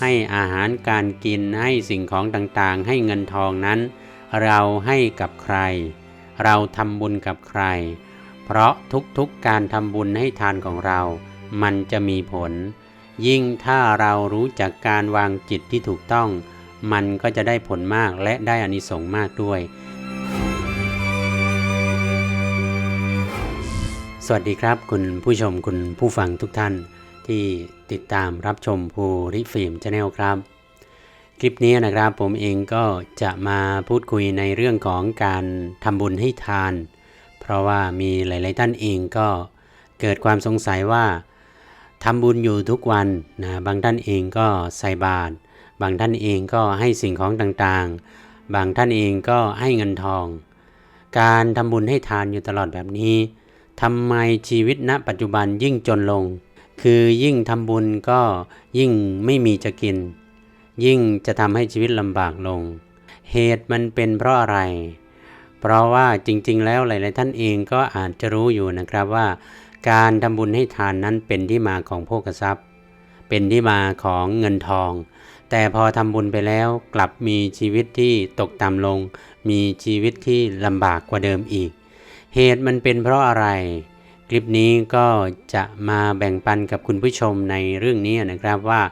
ให้อาหารการกินให้สิ่งของต่างๆ ให้เงินทองนั้น เราให้กับใคร เราทำบุญกับใคร เพราะทุกๆการทำบุญให้ทานของเรา มันจะมีผล ยิ่งถ้าเรารู้จักการวางจิตที่ถูกต้อง มันก็จะได้ผลมากและได้อานิสงส์มากด้วย สวัสดีครับ คุณผู้ชมคุณผู้ฟังทุกท่าน ที่ติดตามรับชมภูริฟิล์มชาแนลครับ คลิปนี้นะครับผมเองก็จะมาพูดคุยในเรื่องของการทำบุญให้ทาน เพราะว่ามีหลาย ๆ ท่านเองก็เกิดความสงสัยว่าทำบุญอยู่ทุกวันนะบางท่านเองก็ใส่บาตรบางท่านเองก็ให้สิ่งของต่างๆ บางท่านเองก็ให้เงินทอง การทำบุญให้ทานอยู่ตลอดแบบนี้ทำไมชีวิตณปัจจุบันยิ่งจนลง คือยิ่งทำบุญก็ยิ่งไม่มีจะกิน ยิ่งจะทำให้ชีวิตลำบากลง เหตุมันเป็นเพราะอะไร เพราะว่าจริง ๆ แล้วหลาย ๆ ท่านเองก็อาจจะรู้อยู่นะครับว่า การทำบุญให้ทานนั้นเป็นที่มาของโภคทรัพย์ เป็นที่มาของเงินทอง แต่พอทำบุญไปแล้วกลับมีชีวิตที่ตกต่ำลง มีชีวิตที่ลำบากกว่าเดิมอีก เหตุมันเป็นเพราะอะไร คลิปนี้ก็จะมาแบ่งปันกับคุณผู้ชมในเรื่องนี้นะครับว่า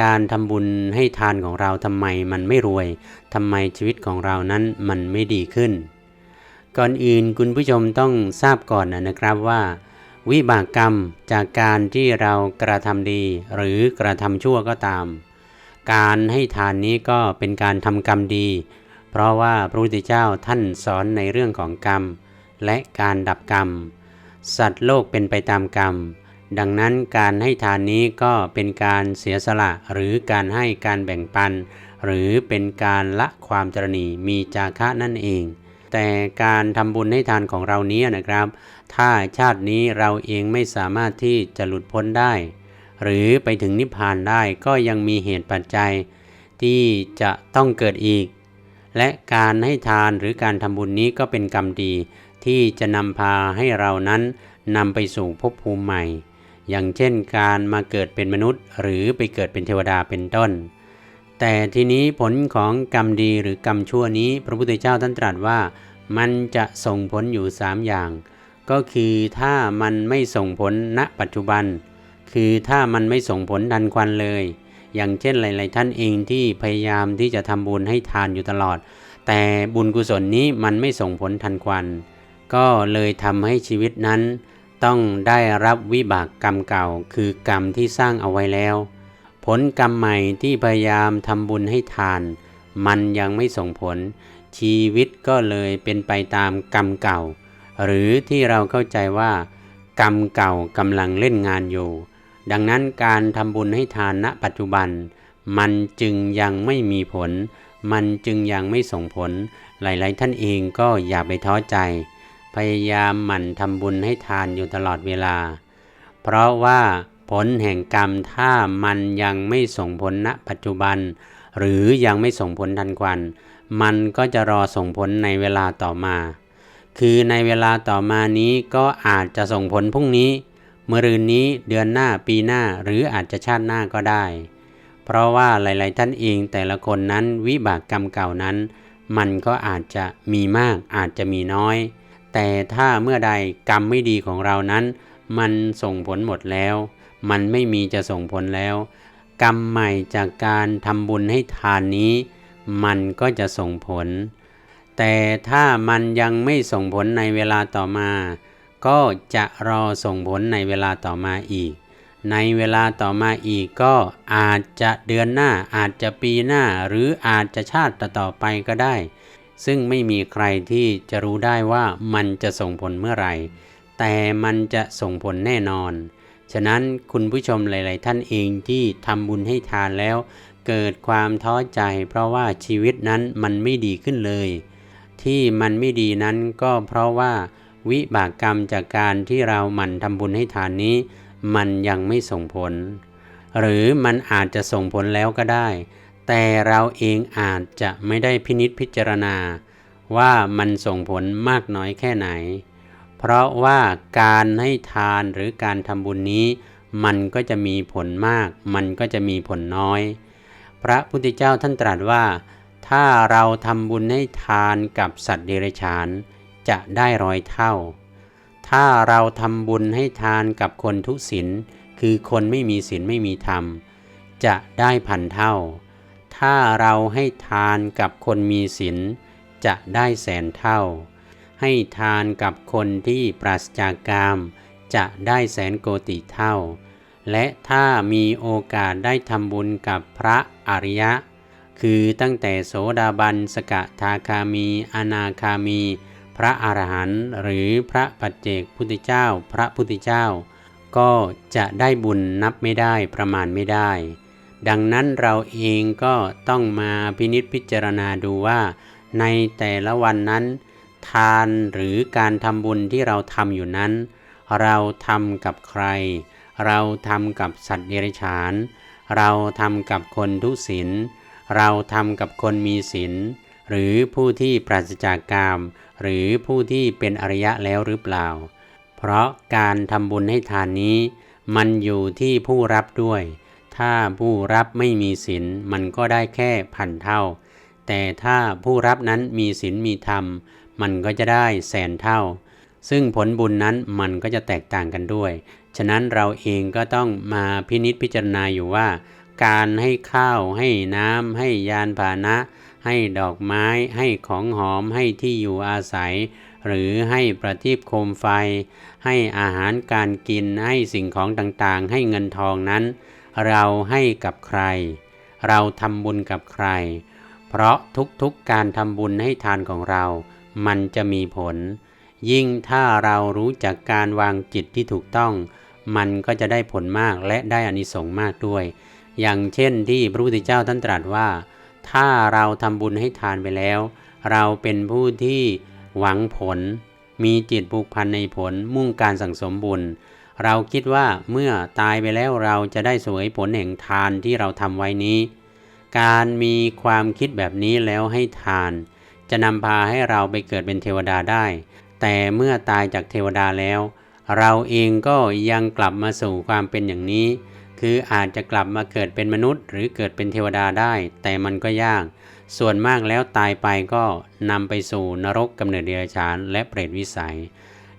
การทำบุญให้ทานของเราทำไมมันไม่รวยทำไมชีวิตของเรานั้นมันไม่ดีขึ้น ก่อนอื่นคุณผู้ชมต้องทราบก่อนนะครับว่า วิบากกรรมจากการที่เรากระทำดี หรือกระทำชั่วก็ตาม การให้ทานนี้ก็เป็นการทำกรรมดี เพราะว่าพระพุทธเจ้าท่านสอนในเรื่องของกรรม และการดับกรรม สัตว์โลกเป็นไปตามกรรม ดังนั้นการให้ทานนี้ก็เป็นการเสียสละหรือการให้การแบ่งปัน หรือเป็นการละความตรณีมีจาคะนั่นเอง แต่การทำบุญให้ทานของเรานี้นะครับ ถ้าชาตินี้เราเองไม่สามารถที่จะหลุดพ้นได้ หรือไปถึงนิพพานได้ก็ยังมีเหตุปัจจัย ที่จะต้องเกิดอีก และการให้ทานหรือการทำบุญนี้ก็เป็นกรรมดี ที่จะนำพาให้เรานั้นนำไปสู่ภพภูมิใหม่ อย่างเช่นการมาเกิดเป็นมนุษย์ หรือไปเกิดเป็นเทวดาเป็นต้น แต่ทีนี้ผลของกรรมดีหรือกรรมชั่วนี้ พระพุทธเจ้าท่านตรัสว่า มันจะส่งผลอยู่3อย่าง ก็คือถ้ามันไม่ส่งผลณปัจจุบัน คือถ้ามันไม่ส่งผลทันควันเลย อย่างเช่นหลาย ๆ ท่านเองที่พยายามที่จะทำบุญให้ทานอยู่ตลอด แต่บุญกุศลนี้มันไม่ส่งผลทันควัน ก็เลยทำให้ชีวิตนั้น ต้องได้รับวิบากกรรมเก่า คือกรรมที่สร้างเอาไว้แล้ว ผลกรรมใหม่ที่พยายามทำบุญให้ทาน มันยังไม่ส่งผล ชีวิตก็เลยเป็นไปตามกรรมเก่า หรือที่เราเข้าใจว่า กรรมเก่ากำลังเล่นงานอยู่ ดังนั้นการทำบุญให้ทานณปัจจุบัน มันจึงยังไม่มีผล มันจึงยังไม่ส่งผล หลาย ๆ ท่านเองก็อย่าไปท้อใจ พยายามหมั่นทำบุญให้ทานอยู่ตลอดเวลา เพราะว่าผลแห่งกรรมถ้ามันยังไม่ส่งผลณปัจจุบัน หรือยังไม่ส่งผลทันควัน มันก็จะรอส่งผลในเวลาต่อมา คือในเวลาต่อมานี้ก็อาจจะส่งผลพรุ่งนี้เมื่อรืนนี้เดือนหน้าปีหน้าหรืออาจจะชาติหน้าก็ได้ เพราะว่าหลาย ๆ ท่านเองแต่ละคนนั้นวิบากกรรมเก่านั้น มันก็อาจจะมีมากอาจจะมีน้อย แต่ถ้าเมื่อใดกรรมไม่ดีของเรานั้น มันส่งผลหมดแล้ว มันไม่มีจะส่งผลแล้ว กรรมใหม่จากการทำบุญให้ทานนี้ มันก็จะส่งผล แต่ถ้ามันยังไม่ส่งผลในเวลาต่อมา ก็จะรอส่งผลในเวลาต่อมาอีก ในเวลาต่อมาอีกก็อาจจะเดือนหน้า อาจจะปีหน้า หรืออาจจะชาติต่อไปก็ได้ ซึ่งไม่มีใครที่จะรู้ได้ว่ามันจะส่งผลเมื่อไหร่ แต่มันจะส่งผลแน่นอน ฉะนั้นคุณผู้ชมหลาย ๆ ท่านเองที่ทำบุญให้ทานแล้ว เกิดความท้อใจ เพราะว่าชีวิตนั้นมันไม่ดีขึ้นเลย ที่มันไม่ดีนั้นก็เพราะว่า วิบากกรรมจากการที่เราหมั่นทำบุญให้ทานนี้ มันยังไม่ส่งผล หรือมันอาจจะส่งผลแล้วก็ได้ แต่เราเองอาจจะไม่ได้พินิษพิจารณา ว่ามันส่งผลมากน้อยแค่ไหน เพราะว่าการให้ทานหรือการทำบุญนี้ มันก็จะมีผลมาก มันก็จะมีผลน้อย พระพุทธเจ้าท่านตรัสว่า ถ้าเราทำบุญให้ทานกับสัตว์เดรัจฉาน จะได้ร้อยเท่า ถ้าเราทำบุญให้ทานกับคนทุศีลคือคนไม่มีศีลไม่มีธรรม จะได้พันเท่า ถ้าเราให้ทานกับคนมีศีลจะได้แสนเท่า ให้ทานกับคนที่ปราศจากกามจะได้แสนโกติเท่า และถ้ามีโอกาสได้ทำบุญกับพระอริยะ คือตั้งแต่โสดาบันสกทาคามี อนาคามี พระอรหันต์หรือพระปัจเจกพุทธเจ้า พระพุทธเจ้า ก็จะได้บุญนับไม่ได้ประมาณไม่ได้ ดังนั้นเราเองก็ต้องมาพินิษพิจารณาดูว่า ในแต่ละวันนั้น ทานหรือการทำบุญที่เราทำอยู่นั้น เราทำกับใคร เราทำกับสัตว์เดรัจฉาน เราทำกับคนทุศีลเราทำกับคนมีศีลหรือผู้ที่ปราศจากกาม หรือผู้ที่เป็นอริยะแล้วหรือเปล่า เพราะการทำบุญให้ทานนี้ มันอยู่ที่ผู้รับด้วย ถ้าผู้รับไม่มีศีลมันก็ได้แค่พันเท่า แต่ถ้าผู้รับนั้นมีศีลมีธรรม มันก็จะได้แสนเท่า ซึ่งผลบุญนั้นมันก็จะแตกต่างกันด้วย ฉะนั้นเราเองก็ต้องมาพินิษพิจารณาอยู่ว่า การให้ข้าวให้น้ำให้ยานพาหนะ ให้ดอกไม้ให้ของหอมให้ที่อยู่อาศัย หรือให้ประทีปโคมไฟ ให้อาหารการกินให้สิ่งของต่างๆ ให้เงินทองนั้น เราให้กับใคร เราทำบุญกับใคร เพราะทุกๆการทำบุญให้ทานของเรา มันจะมีผล ยิ่งถ้าเรารู้จักการวางจิตที่ถูกต้อง มันก็จะได้ผลมากและได้อานิสงส์มากด้วย อย่างเช่นที่พระพุทธเจ้าท่านตรัสว่า ถ้าเราทำบุญให้ทานไปแล้ว เราเป็นผู้ที่หวังผล มีจิตผูกพันในผลมุ่งการสั่งสมบุญ เราคิดว่าเมื่อตายไปแล้วเราจะได้สวยผลแห่งทานที่เราทำไว้นี้ การมีความคิดแบบนี้แล้วให้ทาน จะนำพาให้เราไปเกิดเป็นเทวดาได้ แต่เมื่อตายจากเทวดาแล้ว เราเองก็ยังกลับมาสู่ความเป็นอย่างนี้ คืออาจจะกลับมาเกิดเป็นมนุษย์ หรือเกิดเป็นเทวดาได้ แต่มันก็ยาก ส่วนมากแล้วตายไปก็นำไปสู่นรกกำเนิดเดรัจฉานและเปรตวิสัย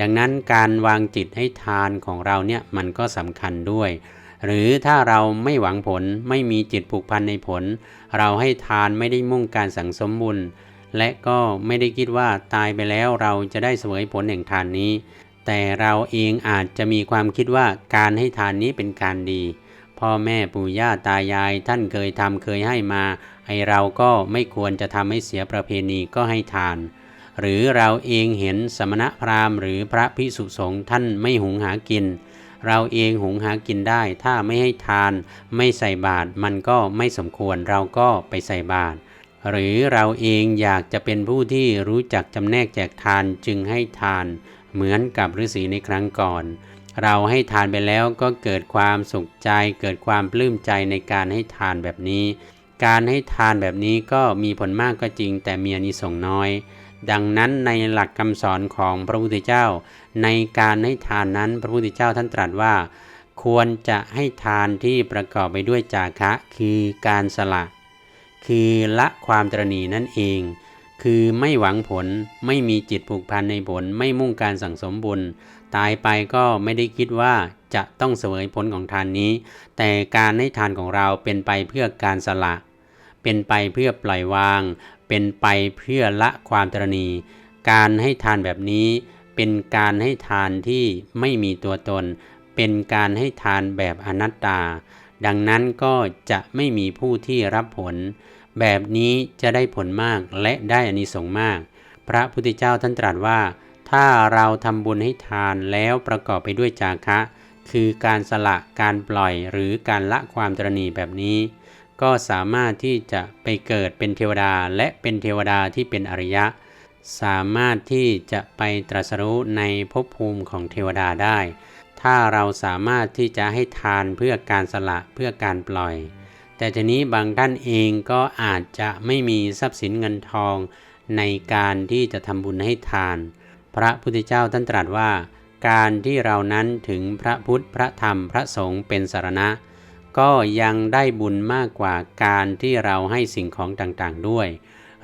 ดังนั้นการวางจิตให้ทานของเราเนี่ยมันก็สำคัญด้วย หรือถ้าเราไม่หวังผลไม่มีจิตผูกพันในผล เราให้ทานไม่ได้มุ่งการสังสมบุญ และก็ไม่ได้คิดว่าตายไปแล้วเราจะได้เสวยผลแห่งทานนี้ แต่เราเองอาจจะมีความคิดว่าการให้ทานนี้เป็นการดี พ่อแม่ปู่ย่าตายายท่านเคยทำเคยให้มาไอเราก็ไม่ควรจะทำให้เสียประเพณีก็ให้ทาน หรือเราเองเห็นสมณพราหมณ์ หรือพระพิสุสงฆ์ท่านไม่หุงหากิน เราเองหุงหากินได้ ถ้าไม่ให้ทาน ไม่ใส่บาตรมันก็ไม่สมควรเราก็ไปใส่บาตรหรือเราเองอยากจะเป็นผู้ที่รู้จักจำแนกแจกทานจึงให้ทาน เหมือนกับฤาษีในครั้งก่อน เราให้ทานไปแล้วก็เกิดความสุขใจ เกิดความปลื้มใจในการให้ทานแบบนี้ การให้ทานแบบนี้ก็มีผลมากก็จริงแต่มีอนิสงส์น้อย ดังนั้นในหลักคำสอนของพระพุทธเจ้า ในการให้ทานนั้นพระพุทธเจ้าท่านตรัสว่า ควรจะให้ทานที่ประกอบไปด้วยจาคะคือการสละ คือละความตรณีนั่นเอง คือไม่หวังผลไม่มีจิตผูกพันในผลไม่มุ่งการสั่งสมบุญ ตายไปก็ไม่ได้คิดว่าจะต้องเสวยผลของทานนี้ แต่การให้ทานของเราเป็นไปเพื่อการสละ เป็นไปเพื่อปล่อยวาง เป็นไปเพื่อละความตรณี การให้ทานแบบนี้ เป็นการให้ทานที่ไม่มีตัวตน เป็นการให้ทานแบบอนัตตา ดังนั้นก็จะไม่มีผู้ที่รับผล แบบนี้จะได้ผลมากและได้อานิสงส์มาก พระพุทธเจ้าท่านตรัสว่า ถ้าเราทำบุญให้ทานแล้วประกอบไปด้วยจาคะ คือการสละการปล่อยหรือการละความตรณีแบบนี้ ก็สามารถที่จะไปเกิดเป็นเทวดาและเป็นเทวดาที่เป็นอริยะ สามารถที่จะไปตรัสรู้ในภพภูมิของเทวดาได้ ถ้าเราสามารถที่จะให้ทานเพื่อการสละเพื่อการปล่อย แต่ทีนี้บางท่านเองก็อาจจะไม่มีทรัพย์สินเงินทองในการที่จะทำบุญให้ทาน พระพุทธเจ้าท่านตรัสว่า การที่เรานั้นถึงพระพุทธพระธรรมพระสงฆ์เป็นสารณะ ก็ยังได้บุญมากกว่าการที่เราให้สิ่งของต่างๆด้วย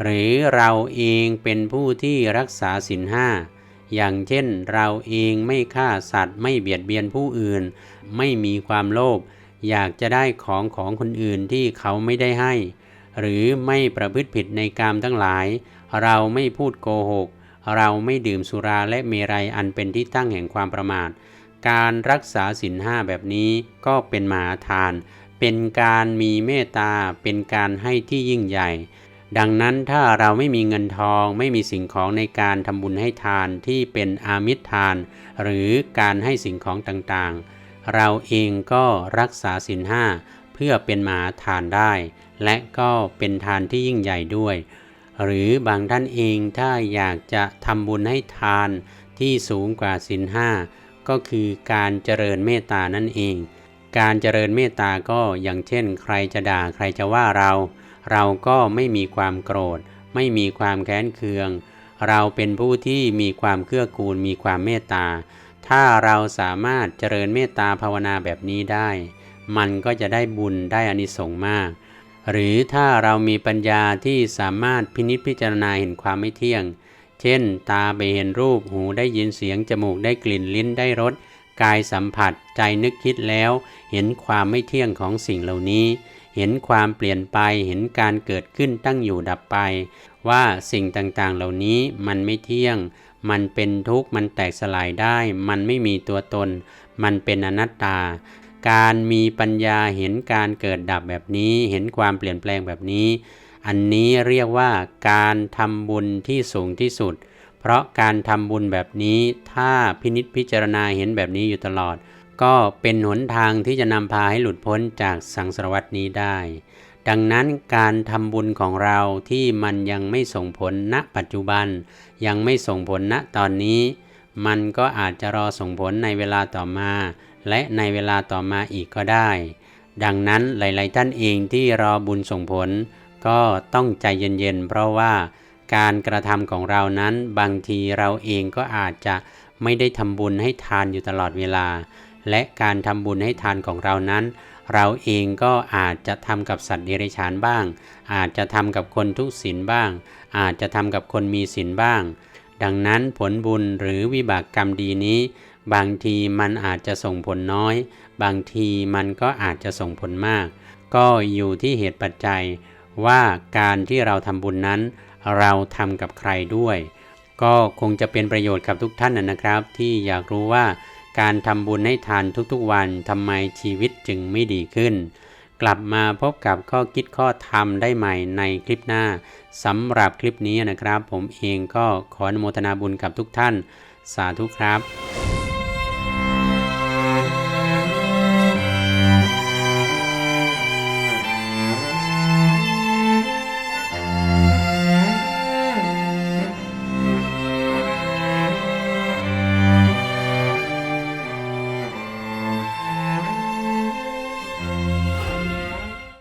หรือเราเองเป็นผู้ที่รักษาศีลห้าอย่างเช่นเราเองไม่ฆ่าสัตว์ไม่เบียดเบียนผู้อื่น ไม่มีความโลภอยากจะได้ของของคนอื่นที่เขาไม่ได้ให้ หรือไม่ประพฤติผิดในกามทั้งหลาย เราไม่พูดโกหก เราไม่ดื่มสุราและเมรัยอันเป็นที่ตั้งแห่งความประมาท การรักษาศีลห้าแบบนี้ก็เป็นมหาทาน เป็นการมีเมตตา เป็นการให้ที่ยิ่งใหญ่ ดังนั้นถ้าเราไม่มีเงินทองไม่มีสิ่งของในการทำบุญให้ทานที่เป็นอามิตรทาน หรือการให้สิ่งของต่างๆ เราเองก็รักษาศีลห้าเพื่อเป็นมหาทานได้ และก็เป็นทานที่ยิ่งใหญ่ด้วย หรือบางท่านเองถ้าอยากจะทำบุญให้ทานที่สูงกว่าศีลห้า ก็คือการเจริญเมตตานั่นเอง การเจริญเมตตาก็อย่างเช่น ใครจะด่าใครจะว่าเรา เราก็ไม่มีความโกรธ ไม่มีความแค้นเคือง เราเป็นผู้ที่มีความเกื้อกูลมีความเมตตา ถ้าเราสามารถเจริญเมตตาภาวนาแบบนี้ได้ มันก็จะได้บุญได้อานิสงส์มาก หรือถ้าเรามีปัญญาที่สามารถพินิจพิจารณาเห็นความไม่เที่ยง ช่น ตาไปเห็นรูปหูได้ยินเสียงจมูกได้กลิ่นลิ้นได้รสกายสัมผัสใจนึกคิดแล้ว เห็นความไม่เที่ยงของสิ่งเหล่านี้ เห็นความเปลี่ยนไปเห็นการเกิดขึ้นตั้งอยู่ดับไป ว่าสิ่งต่างๆเหล่านี้มันไม่เที่ยง มันเป็นทุกข์มันแตกสลายได้ มันไม่มีตัวตน มันเป็นอนัตตา การมีปัญญาเห็นการเกิดดับแบบนี้ เห็นความเปลี่ยนแปลงแบบนี้ อันนี้เรียกว่าการทำบุญที่สูงที่สุด เพราะการทำบุญแบบนี้ถ้าพินิจพิจารณาเห็นแบบนี้อยู่ตลอด ก็เป็นหนทางที่จะนำพาให้หลุดพ้นจากสังสารวัฏนี้ได้ ดังนั้นการทำบุญของเราที่มันยังไม่ส่งผลณปัจจุบัน ยังไม่ส่งผลณตอนนี้ มันก็อาจจะรอส่งผลในเวลาต่อมา และในเวลาต่อมาอีกก็ได้ ดังนั้นหลาย ๆ ท่านเองที่รอบุญส่งผล ก็ต้องใจเย็นๆ เพราะว่าการกระทำของเรานั้นบางทีเราเองก็อาจจะไม่ได้ทำบุญให้ทานอยู่ตลอดเวลา และการทำบุญให้ทานของเรานั้น เราเองก็อาจจะทำกับสัตว์เดรัจฉานบ้าง อาจจะทำกับคนทุศีลบ้าง อาจจะทำกับคนมีศีลบ้าง ดังนั้นผลบุญหรือวิบากกรรมดีนี้ บางทีมันอาจจะส่งผลน้อย บางทีมันก็อาจจะส่งผลมาก ก็อยู่ที่เหตุปัจจัย ว่าการที่เราทำบุญนั้น เราทำกับใครด้วย ก็คงจะเป็นประโยชน์กับทุกท่านนะครับ ที่อยากรู้ว่าการทำบุญให้ทานทุกๆวันทำไมชีวิตจึงไม่ดีขึ้น กลับมาพบกับข้อคิดข้อธรรมได้ใหม่ในคลิปหน้าสำหรับคลิปนี้นะครับ ผมเองก็ขออนุโมทนาบุญกับทุกท่าน สาธุครับ